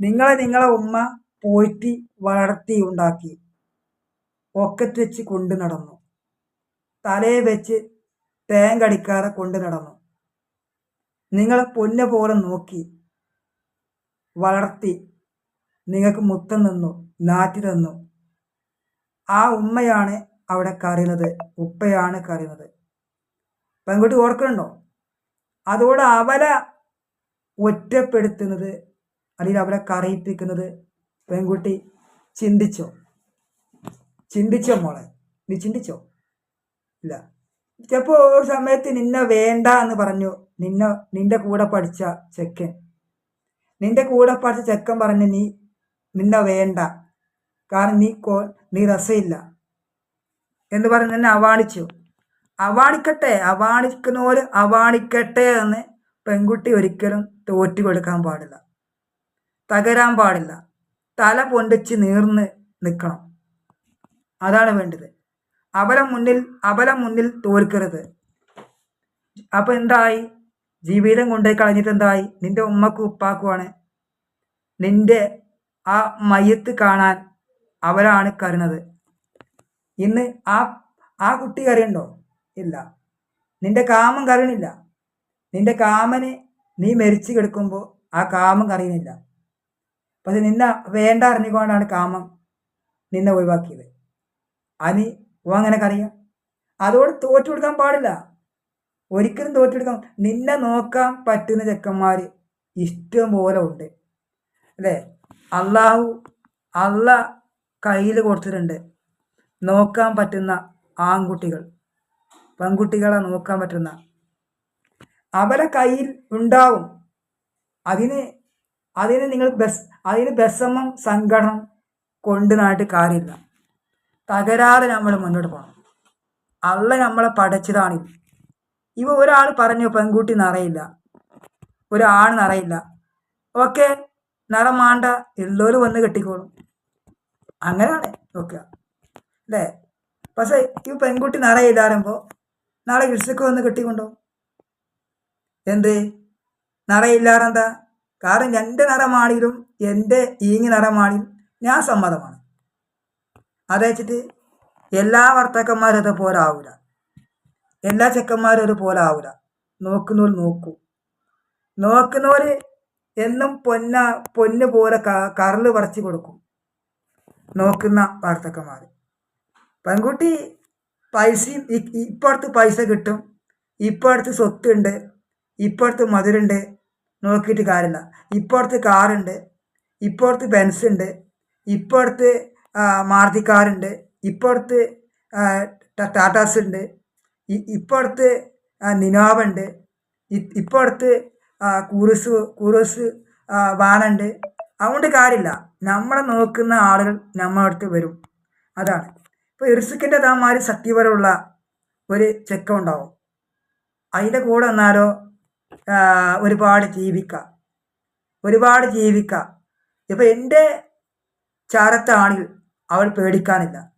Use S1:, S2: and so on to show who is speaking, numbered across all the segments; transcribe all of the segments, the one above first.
S1: നിങ്ങളെ നിങ്ങളെ ഉമ്മ പോറ്റി വളർത്തി ഉണ്ടാക്കി. ഒക്കത്ത് വെച്ച് കൊണ്ടു നടന്നു. തലയെ വെച്ച് തേങ്കടിക്കാതെ കൊണ്ടു നടന്നു. നിങ്ങളെ പൊന്നെ പോലെ നോക്കി വളർത്തി നിങ്ങൾക്ക് മുത്തം നിന്നു നാറ്റി തന്നു. ആ ഉമ്മയാണ് അവിടെ കറിയുന്നത് ഉപ്പയാണ് കറിയുന്നത് പെൺകുട്ടി ഓർക്കുന്നുണ്ടോ? അതോടെ അവല ഒറ്റപ്പെടുത്തുന്നത് അല്ലെങ്കിൽ അവരെ കറിയിപ്പിക്കുന്നത് പെൺകുട്ടി ചിന്തിച്ചോ? ചിന്തിച്ചോ മോളെ? നീ ചിന്തിച്ചോ? ഇല്ല. ചിലപ്പോൾ ഒരു സമയത്ത് നിന്നെ വേണ്ട എന്ന് പറഞ്ഞു നിന്നെ നിന്റെ കൂടെ പഠിച്ച ചെക്കൻ. നിന്റെ കൂടെ പഠിച്ച ചെക്കൻ പറഞ്ഞു നീ നിന്നെ വേണ്ട. കാരണം നീ കോ നീ രസയില്ല. എന്ന് പറഞ്ഞ് നിന്നെ അവാണിച്ചു. അവാണിക്കട്ടെ അവാണിക്കുന്നവര് അവാണിക്കട്ടെ എന്ന് പെൺകുട്ടി ഒരിക്കലും തോറ്റു കൊടുക്കാൻ പാടില്ല. തകരാൻ പാടില്ല. തല പൊണ്ടിച്ച് നീർന്ന് നിൽക്കണം അതാണ് വേണ്ടത്. അപലം മുന്നിൽ അപലം മുന്നിൽ തോൽക്കരുത്. അപ്പൊ എന്തായി? ജീവിതം കൊണ്ടുപോയി കളഞ്ഞിട്ട് എന്തായി? നിന്റെ ഉമ്മക്കും ഉപ്പാക്കുമാണ് നിന്റെ ആ മയ്യത്ത് കാണാൻ അവരാണ് കരുണത്. ഇന്ന് ആ ആ കുട്ടി കരയുണ്ടോ ഇല്ല. നിന്റെ കാമം കരയണില്ല നിന്റെ കാമന് നീ മരിച്ചു കിടക്കുമ്പോൾ ആ കാമം കറിയുന്നില്ല പക്ഷെ നിന്നെ വേണ്ട അറിഞ്ഞുകൊണ്ടാണ് കാമം നിന്നെ ഒഴിവാക്കിയത്. അനി ഓ അങ്ങനെ കറിയാം അതോട് തോറ്റു കൊടുക്കാൻ പാടില്ല. ഒരിക്കലും തോറ്റു കൊടുക്കാൻ നിന്നെ നോക്കാൻ പറ്റുന്ന ചെക്കന്മാർ ഇഷ്ടം പോലെ ഉണ്ട്. അല്ലേ? അള്ളാഹു അള്ള കയ്യിൽ കൊടുത്തിട്ടുണ്ട് നോക്കാൻ പറ്റുന്ന ആൺകുട്ടികൾ പെൺകുട്ടികളെ നോക്കാൻ പറ്റുന്ന. അവരെ കയ്യിൽ ഉണ്ടാവും. അതിന് അതിന് നിങ്ങൾ ബസ് അതിന് ബസമം സങ്കടം കൊണ്ട് നാട്ട് കാര്യമില്ല. തകരാതെ നമ്മൾ മുന്നോട്ട് പോകണം അള്ള നമ്മളെ പഠിച്ചതാണ് ഇവ ഒരാൾ പറഞ്ഞു പെൺകുട്ടി നിറയില്ല. ഒരാൾ നിറയില്ല. ഓക്കെ നിറം മാണ്ട. വന്ന് കെട്ടിക്കോളും. അങ്ങനെയാണ് നോക്കുക. അല്ലേ? പക്ഷേ ഈ പെൺകുട്ടി നിറയില്ലാറുമ്പോൾ നാളെ കൃഷിക്ക് വന്ന് കെട്ടിക്കൊണ്ടോ? എന്ത്? നിറയില്ലാറെന്താ? കാരണം എന്റെ നിറമാണിലും എന്റെ ഈങ്ങി നിറമാണിലും ഞാൻ സമ്മതമാണ്. അത് വെച്ചിട്ട് എല്ലാ വർത്തക്കന്മാരും അതുപോലെ ആവില്ല എല്ലാ ചെക്കന്മാരും ഒരുപോലെ ആവില്ല നോക്കുന്നവർ നോക്കൂ. നോക്കുന്നവർ എന്നും പൊന്ന പൊന്ന് പോലെ കറൽ പറിച്ച് കൊടുക്കും. നോക്കുന്ന വാർത്തക്കന്മാർ പെൺകുട്ടി പൈസയും ഇപ്പോഴത്തെ പൈസ കിട്ടും. ഇപ്പോഴത്തെ സ്വത്തുണ്ട്. ഇപ്പോഴത്തെ മധുരമുണ്ട് നോക്കിയിട്ട് കാര്യമില്ല. ഇപ്പോഴത്തെ കാറുണ്ട് ഇപ്പോഴത്തെ ബെൻസ് ഉണ്ട് ഇപ്പോഴത്തെ മാരുതി കാറുണ്ട് ഇപ്പോഴത്തെ ടാറ്റാസ് ഉണ്ട് ഇപ്പോഴത്തെ നിനോവ ഉണ്ട് ഇപ്പോഴത്തെ കൂറസ് കൂറസ് വാനുണ്ട് അതുകൊണ്ട് കാര്യമില്ല. നമ്മളെ നോക്കുന്ന ആളുകൾ നമ്മളടുത്ത് വരും. അതാണ്. ഇപ്പോൾ ഇർസിക്കിന്റെ താമാര് സത്യപരമുള്ള ഒരു ചെക്കം ഉണ്ടാവും. അതിന്റെ കൂടെ വന്നാലോ ഒരുപാട് ജീവിക്കാം. ഒരുപാട് ജീവിക്കാം. ഇപ്പം എന്റെ ചാരത്താണെങ്കിൽ അവൾ പേടിക്കാനില്ല.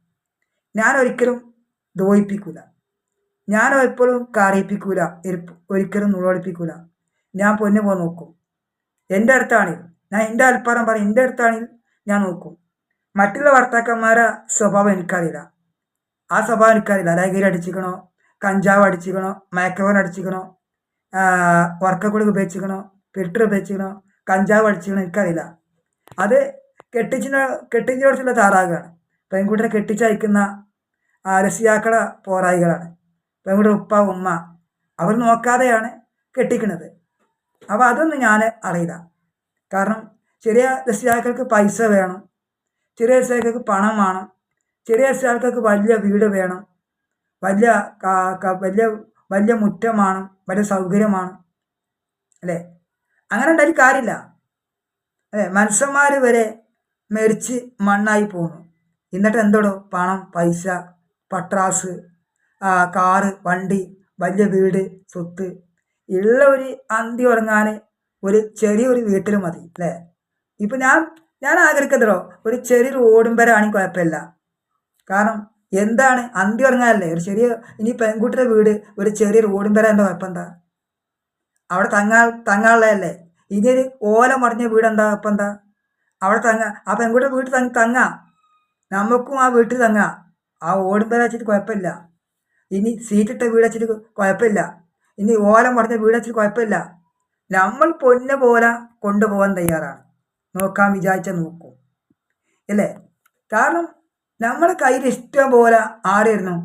S1: ഞാൻ ഒരിക്കലും ദ്രോഹിപ്പിക്കൂല ഞാൻ എപ്പോഴും കറിയിപ്പിക്കൂല ഒരിക്കലും നുളടിപ്പിക്കൂല ഞാൻ പൊന്നു പോ നോക്കും. എന്റെ അടുത്താണെങ്കിൽ ഞാൻ എന്റെ അൽപ്പാറം പറയും എന്റെ അടുത്താണെങ്കിൽ ഞാൻ നോക്കും. മറ്റുള്ള ഭർത്താക്കന്മാരെ സ്വഭാവം എനിക്കറിയില്ല. ആ സ്വഭാവം എനിക്കറിയില്ല. ലഹരി അടിച്ചിക്കണോ കഞ്ചാവ് അടിച്ചിക്കണോ മയക്കവൻ അടിച്ചിക്കണോ ഉറക്കക്കുളി ഉപയോഗിച്ചിക്കണോ ഫിൽറ്റർ ഉപയോഗിച്ചിക്കണോ കഞ്ചാവ് അടിച്ചിക്കണോ എനിക്കറിയില്ല. അത് കെട്ടിച്ചിന് കെട്ടിച്ചോടത്തുള്ള താറാകാണ് പെൺകുട്ടിനെ കെട്ടിച്ചയക്കുന്ന രസിയാക്കള പോരായികളാണ്. പെൺകുട്ടിയുടെ ഉപ്പ ഉമ്മ അവർ നോക്കാതെയാണ് കെട്ടിക്കുന്നത് അപ്പോൾ അതൊന്നും ഞാൻ അറിയില്ല. കാരണം ചെറിയ രസിയാക്കൾക്ക് പൈസ വേണം ചെറിയ രസിയാക്കൾക്ക് പണം വേണം ചെറിയ രസിയാക്കൾക്ക് വലിയ വീട് വേണം വലിയ വലിയ വലിയ മുറ്റമാണ് വലിയ സൗകര്യമാണ്. അല്ലേ? അങ്ങനെ ഉണ്ടായി കാര്യമില്ല. അല്ലേ? മനുഷ്യന്മാർ വരെ മരിച്ച് മണ്ണായി പോകുന്നു എന്നിട്ട് എന്തോടോ പണം പൈസ പട്രാസ് കാറ് വണ്ടി വലിയ വീട് സ്വത്ത് ഉള്ള ഒരു അന്തി ഉറങ്ങാൻ ഒരു ചെറിയൊരു വീട്ടിൽ മതി. അല്ലേ? ഇപ്പം ഞാൻ ഞാൻ ആഗ്രഹിക്കുന്നതോ ഒരു ചെറിയൊരു ഓടുമ്പരാണെങ്കിൽ കുഴപ്പമില്ല. കാരണം എന്താണ്? അന്തി ഉറങ്ങാനല്ലേ? ഒരു ചെറിയ ഇനി പെൺകുട്ടിയുടെ വീട് ഒരു ചെറിയ റോഡും കുഴപ്പം എന്താ അവിടെ തങ്ങാ തങ്ങാനുള്ളതല്ലേ ഇനി ഒരു ഓല മറിഞ്ഞ വീട് എന്താ എന്താ? അവിടെ തങ്ങ ആ പെൺകുട്ടിയുടെ വീട്ടിൽ തങ്ങ തങ്ങാ. നമുക്കും ആ വീട്ടിൽ തങ്ങാ. ആ ഓടുമ്പോ വെച്ചിട്ട് കുഴപ്പമില്ല. ഇനി സീറ്റിട്ട വീട് വെച്ചിട്ട് കുഴപ്പമില്ല. ഇനി ഓല പറഞ്ഞ വീട് വെച്ചിട്ട് കുഴപ്പമില്ല. നമ്മൾ പൊന്നെ പോലെ കൊണ്ടുപോകാൻ തയ്യാറാണ്. നോക്കാൻ വിചാരിച്ചാൽ നോക്കൂ. അല്ലേ? കാരണം നമ്മുടെ കയ്യിൽ ഇഷ്ടം പോലെ ആരായിരുന്നു?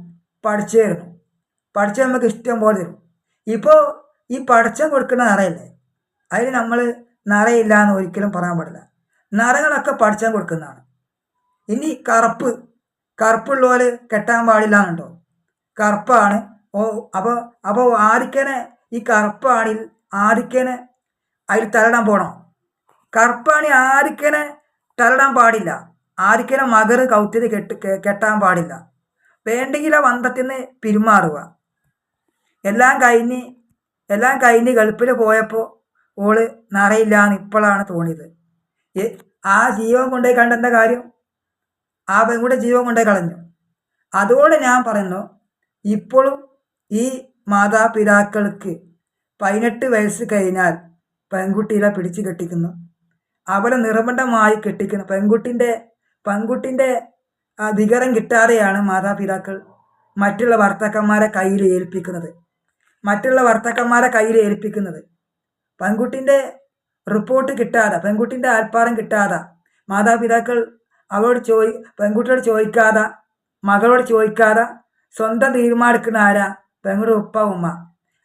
S1: പഠിച്ചായിരുന്നു പഠിച്ച നമുക്ക് ഇഷ്ടം പോലെ തരും. ഇപ്പോൾ ഈ പഠിച്ചം കൊടുക്കുന്ന നിറയല്ലേ? അതിന് നമ്മൾ നിറയില്ല എന്ന് ഒരിക്കലും പറയാൻ പാടില്ല. നിറങ്ങളൊക്കെ പഠിച്ചാൻ കൊടുക്കുന്നതാണ്. ഇനി കറുപ്പ്. കറുപ്പുള്ളവർ കെട്ടാൻ പാടില്ല എന്നുണ്ടോ? കറുപ്പാണ്. ഓ അപ്പോൾ അപ്പോൾ ആദിക്കനെ ഈ കറുപ്പാണിൽ ആദിക്കനെ അതിൽ തലടാൻ പോകണം കറുപ്പാണി ആദിക്കനെ തലടാൻ പാടില്ല. ആദിക്കനെ മകർ കൗത്തിരി കെട്ട് കെട്ടാൻ പാടില്ല. വേണ്ടെങ്കിൽ ആ വന്തത്തിൽ നിന്ന് എല്ലാം കഴിഞ്ഞ് എല്ലാം കഴിഞ്ഞ് ഗൾഫിൽ പോയപ്പോൾ ഓൾ നിറയില്ലാന്ന് ഇപ്പോഴാണ് തോന്നിയത്. ആ ജീവൻ കൊണ്ടുപോയി കണ്ടെന്താ കാര്യം? ആ പെൺകുട്ടി ജീവൻ കൊണ്ടുപോയി കളഞ്ഞു. അതുകൊണ്ട് ഞാൻ പറയുന്നു ഇപ്പോഴും ഈ മാതാപിതാക്കൾക്ക് പതിനെട്ട് വയസ്സ് കഴിഞ്ഞാൽ പെൺകുട്ടികളെ പിടിച്ചു കെട്ടിക്കുന്നു. അവളെ നിർബന്ധമായി കെട്ടിക്കുന്നു. പെൺകുട്ടിന്റെ പെൺകുട്ടിന്റെ അധികാരം കിട്ടാതെയാണ് മാതാപിതാക്കൾ മറ്റുള്ള ഭർത്താക്കന്മാരെ കയ്യിൽ ഏൽപ്പിക്കുന്നത്. മറ്റുള്ള ഭർത്താക്കന്മാരെ കയ്യിൽ ഏൽപ്പിക്കുന്നത്. പെൺകുട്ടിന്റെ റിപ്പോർട്ട് കിട്ടാതെ പെൺകുട്ടിന്റെ ആൽപ്പാടം കിട്ടാതെ മാതാപിതാക്കൾ അവളോട് ചോദി പെൺകുട്ടിയോട് ചോദിക്കാതെ മകളോട് ചോദിക്കാതെ സ്വന്തം തീരുമാനിക്കുന്ന ആരാ? പെങ്ങളുടെ ഉപ്പ ഉമ്മ.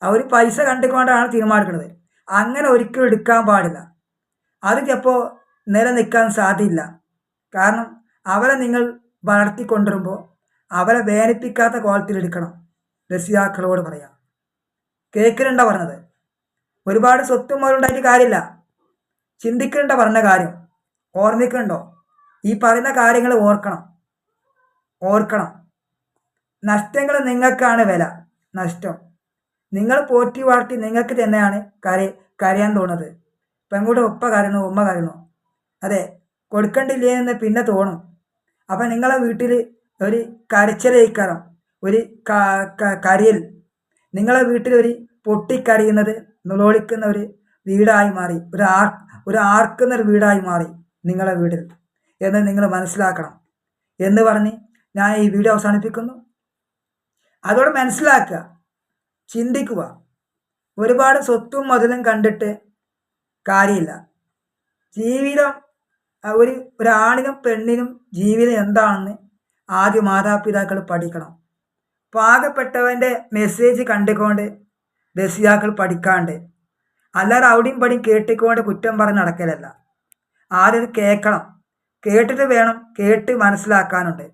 S1: അവർ പൈസ കണ്ടുകൊണ്ടാണ് തീരുമാനിക്കുന്നത്. അങ്ങനെ ഒരിക്കലും എടുക്കാൻ പാടില്ല. അത് ചിലപ്പോൾ നിലനിൽക്കാൻ സാധ്യമില്ല കാരണം അവരെ നിങ്ങൾ വളർത്തിക്കൊണ്ടുവരുമ്പോൾ അവരെ വേദനിപ്പിക്കാത്ത കോലത്തിൽ എടുക്കണം. രസിയാക്കളോട് പറയാം. കേൾക്കലുണ്ട പറഞ്ഞത്. ഒരുപാട് സ്വത്തും മുതലുണ്ടായിട്ട് കാര്യമില്ല. ചിന്തിക്കണ്ട പറഞ്ഞ കാര്യം. ഓർമ്മിക്കണ്ടോ? ഈ പറയുന്ന കാര്യങ്ങൾ ഓർക്കണം. ഓർക്കണം. നഷ്ടങ്ങൾ നിങ്ങൾക്കാണ് വില. നഷ്ടം. നിങ്ങൾ പോറ്റി വാർത്തി നിങ്ങൾക്ക് തന്നെയാണ് കര കരയാൻ തോന്നുന്നത്. പെൺകുട്ടി ഉപ്പ കരയുന്നു ഉമ്മ കരയുന്നു. അതെ കൊടുക്കണ്ടില്ലേ എന്ന് പിന്നെ തോന്നും. അപ്പം നിങ്ങളെ വീട്ടിൽ ഒരു കരച്ചിലേക്കാരം ഒരു കരിയൽ നിങ്ങളെ വീട്ടിൽ ഒരു പൊട്ടിക്കരയുന്നത് നുളോളിക്കുന്ന ഒരു വീടായി മാറി ഒരു ആർ ഒരു ആർക്കുന്ന ഒരു വീടായി മാറി നിങ്ങളെ വീട്ടിൽ എന്ന് നിങ്ങൾ മനസ്സിലാക്കണം. എന്ന് പറഞ്ഞ് ഞാൻ ഈ വീഡിയോ അവസാനിപ്പിക്കുന്നു. അതോടെ മനസ്സിലാക്കുക ചിന്തിക്കുക. ഒരുപാട് സ്വത്തും മുതലും കണ്ടിട്ട് കാര്യമില്ല. ജീവിതം ഒരു ഒരാണിനും പെണ്ണിനും ജീവിതം എന്താണെന്ന് ആദ്യം മാതാപിതാക്കൾ പഠിക്കണം. പാകപ്പെട്ടവന്റെ മെസ്സേജ് കണ്ടുകൊണ്ട് ബസിയാക്കൾ പഠിക്കാണ്ട്. അല്ലാതെ അവിടെയും പടിയും കേട്ടിക്കൊണ്ട് കുറ്റം പറഞ്ഞ് നടക്കലല്ല. ആദ്യം കേൾക്കണം. കേട്ടിട്ട് വേണം കേട്ട് മനസ്സിലാക്കാനുണ്ട്.